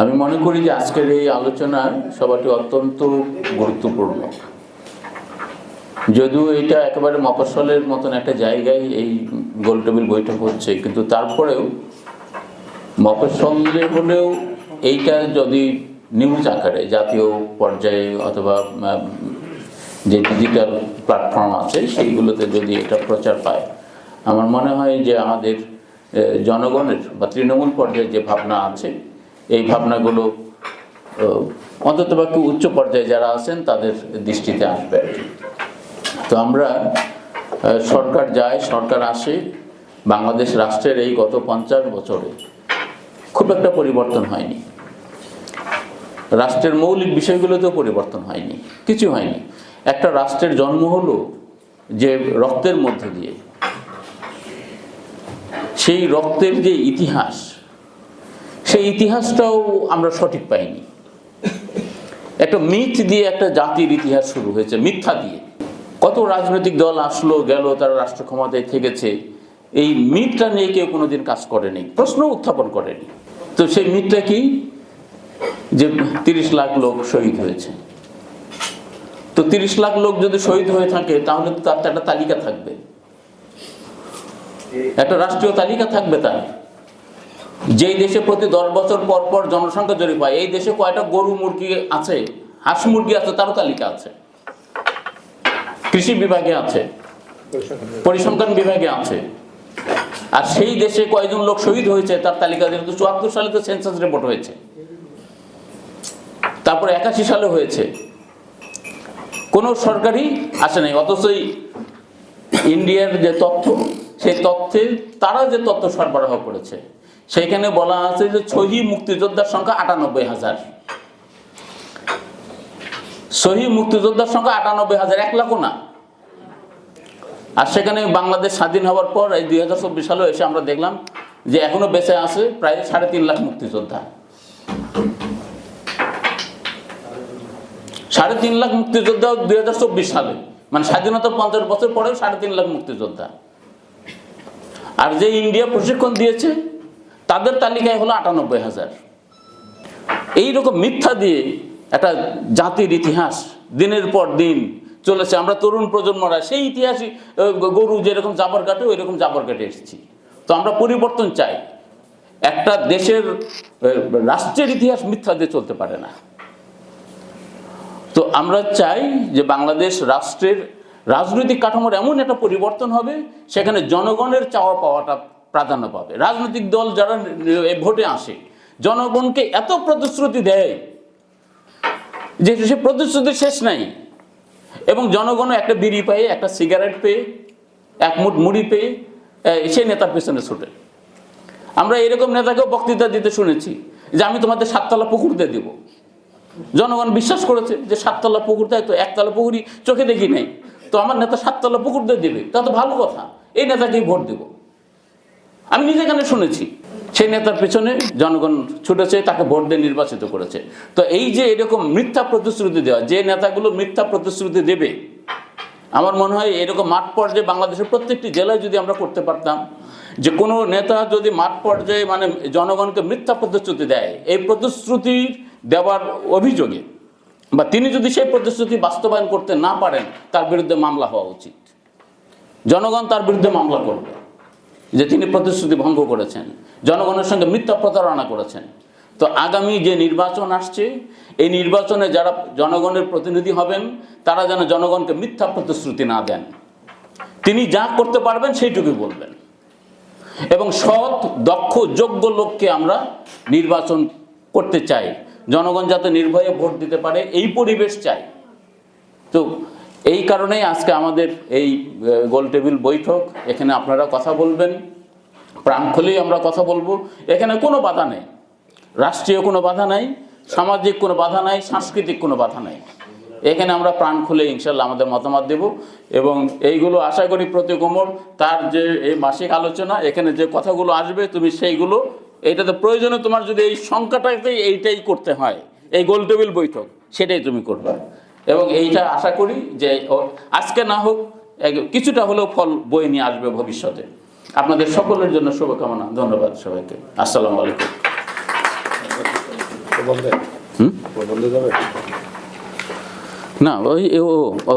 আমি মনে করি যে আজকের এই আলোচনা সবাটি অত্যন্ত গুরুত্বপূর্ণ। যদিও এটা একেবারে মফস্বলের মতন একটা জায়গায় এই গোল টেবিল বৈঠক হচ্ছে, কিন্তু তারপরেও মফস্বলে হলেও এইটা যদি নিউজ আকারে, জাতীয় পর্যায়ে অথবা যে ডিজিটাল প্ল্যাটফর্ম আছে, সেইগুলোতে যদি এটা প্রচার পায়, আমার মনে হয় যে আমাদের জনগণের বা তৃণমূল পর্যায়ে যে ভাবনা আছে এই ভাবনাগুলো অন্তত পক্ষে উচ্চ পর্যায়ে যারা আছেন তাদের দৃষ্টিতে আসবে তো আমরা সরকার যায়, সরকার আসে, বাংলাদেশ রাষ্ট্রের এই গত পঞ্চাশ বছরে খুব একটা পরিবর্তন হয়নি। রাষ্ট্রের মৌলিক বিষয়গুলোতেও পরিবর্তন হয়নি, কিছু হয়নি। একটা রাষ্ট্রের জন্ম হলো যে রক্তের মধ্য দিয়ে। সেই রক্তের যে ইতিহাস সেই ইতিহাসটাও আমরা সঠিক পাইনি। একটা মিথ দিয়ে একটা জাতির ইতিহাস শুরু হয়েছে, মিথ্যা দিয়ে। কত রাজনৈতিক দল আসলো, গেল, তারা রাষ্ট্র ক্ষমতায় থেকেছে। এই মিথটা নিয়ে কেউ কোনোদিন কাজ করেনি, প্রশ্ন উত্থাপন করেনি। তো সেই মিথটা কি? যে তিরিশ লাখ লোক শহীদ হয়েছে। তো তিরিশ লাখ লোক যদি শহীদ হয়ে থাকে, তাহলে তো তার একটা তালিকা থাকবে। একটা রাষ্ট্রীয় তালিকা থাকবে তার। যেই দেশে প্রতি দশ বছর পর পর জনসংখ্যা জরিপ হয়, এই দেশে কয়টা গরু মুরগি আছে, হাঁস মুরগি আছে, তারও তালিকা আছে। কৃষি বিভাগে আছে, পরিসংখ্যান বিভাগে আছে। আর সেই দেশে কয়জন লোক শহীদ হয়েছে, তার তালিকা যেহেতু চুয়াত্তর সালে তো সেন্সাস রিপোর্ট হয়েছে। তারপরে একাশি সালে হয়েছে। কোনো সরকারই আসে নাই, অথচ ইন্ডিয়ার যে তথ্য সেই তথ্যে তারা যে তথ্য সরবরাহ করেছে সেখানে বলা আছে যে ছহি মুক্তিযোদ্ধার সংখ্যা আটানব্বই হাজার। সহি মুক্তিযোদ্ধার সংখ্যা আটানব্বই হাজার, এক লাখও না। আর সেখানে বাংলাদেশ স্বাধীন হওয়ার পর এই দুই হাজার চব্বিশ সালে এসে আমরা দেখলাম যে এখনও বেঁচে আছে প্রায় সাড়ে তিন লাখ মুক্তিযোদ্ধা। সাড়ে তিন লাখ মুক্তিযোদ্ধা দুই হাজার চব্বিশ সালে মানে স্বাধীনতার পঞ্চাশ বছর পরেও সাড়ে তিন লাখ মুক্তিযোদ্ধা। আর যে ইন্ডিয়া প্রশিক্ষণ দিয়েছে, তাদের তালিকায় হলো আটানব্বই হাজার। এইরকম মিথ্যা দিয়ে একটা জাতির ইতিহাস দিনের পর দিন চলেছে। আমরা তরুণ প্রজন্মরা সেই ইতিহাসই গরু যেরকম জাবর কাটে ওই রকম জাবর কেটে এসেছি। তো আমরা পরিবর্তন চাই। একটা দেশের রাষ্ট্রের ইতিহাস মিথ্যা দিয়ে চলতে পারে না। তো আমরা চাই যে বাংলাদেশ রাষ্ট্রের রাজনৈতিক কাঠামোর এমন একটা পরিবর্তন হবে, সেখানে জনগণের চাওয়া পাওয়াটা প্রাধান্য পাবে। রাজনৈতিক দল যারা ভোটে আসে, জনগণকে এত প্রতিশ্রুতি দেয় যে সে প্রতিশ্রুতির শেষ নাই। এবং জনগণ একটা বিড়ি পেয়ে, একটা সিগারেট পেয়ে, এক মুঠ মুড়ি পেয়ে সে নেতার পেছনে ছুটে। আমরা এরকম নেতাকেও বক্তৃতা দিতে শুনেছি যে, আমি তোমাদের সাততলা পুকুর দিয়ে দেবো। জনগণ বিশ্বাস করেছে যে, সাততলা পুকুর দেয় তো একতলা পুকুরই, চোখে দেখি নাই। তো আমার নেতা সাততলা পুকুর দিয়ে দেবে, তা তো ভালো কথা। এই নেতাকেই ভোট দেব। আমি নিজে এখানে শুনেছি, সেই নেতার পেছনে জনগণ ছুটেছে, তাকে ভোট দিয়ে নির্বাচিত করেছে। তো এই যে এরকম মিথ্যা প্রতিশ্রুতি দেওয়া, যে নেতাগুলো মিথ্যা প্রতিশ্রুতি দেবে, আমার মনে হয় এরকম মাঠ পর্যায়ে বাংলাদেশের প্রত্যেকটি জেলায় যদি আমরা করতে পারতাম, যে কোনো নেতা যদি মাঠ পর্যায়ে মানে জনগণকে মিথ্যা প্রতিশ্রুতি দেয়, এই প্রতিশ্রুতি দেওয়ার অভিযোগে বা তিনি যদি সেই প্রতিশ্রুতি বাস্তবায়ন করতে না পারেন, তার বিরুদ্ধে মামলা হওয়া উচিত। জনগণ তার বিরুদ্ধে মামলা করবে যে তিনি প্রতিশ্রুতি ভঙ্গ করেছেন, জনগণের সঙ্গে মিথ্যা প্রতারণা করেছেন। তো আগামী যে নির্বাচন আসছে, এই নির্বাচনে যারা জনগণের প্রতিনিধি হবেন, তারা যেন জনগণকে মিথ্যা প্রতিশ্রুতি না দেন। তিনি যা করতে পারবেন সেইটুকুই বলবেন। এবং সৎ, দক্ষ, যোগ্য লোককে আমরা নির্বাচন করতে চাই। জনগণ যাতে নির্ভয়ে ভোট দিতে পারে, এই পরিবেশ চাই। তো এই কারণেই আজকে আমাদের এই গোল টেবিল বৈঠক, এখানে আপনারা কথা বলবেন। প্রাণ খুলেই আমরা কথা বলব। এখানে কোনো বাধা নেই। রাষ্ট্রীয় কোনো বাধা নাই, সামাজিক কোনো বাধা নাই, সাংস্কৃতিক কোনো বাধা নাই। এখানে আমরা প্রাণ খুলে ইনশাল্লাহ আমাদের মতামত দেব এবং এইগুলো আশা করি প্রতি কোমর তার যে এই মাসিক আলোচনা, এখানে যে কথাগুলো আসবে, তুমি সেইগুলো এইটাতে প্রয়োজনে তোমার যদি এই সংখ্যাটাতে এইটাই করতে হয়। এই গোল টেবিল বৈঠক সেটাই তুমি করবে। এবং এইটা আশা করি যে আজকে না হোক কিছুটা হলেও ফল বয়ে নিয়ে আসবে ভবিষ্যতে। আপনাদের সকলের জন্য শুভকামনা ধন্যবাদ সবাইকে। আসসালামু আলাইকুম। না ওই ও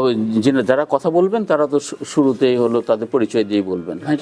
যারা কথা বলবেন তারা তো শুরুতেই হলো তাদের পরিচয় দিয়ে বলবেন। হ্যাঁ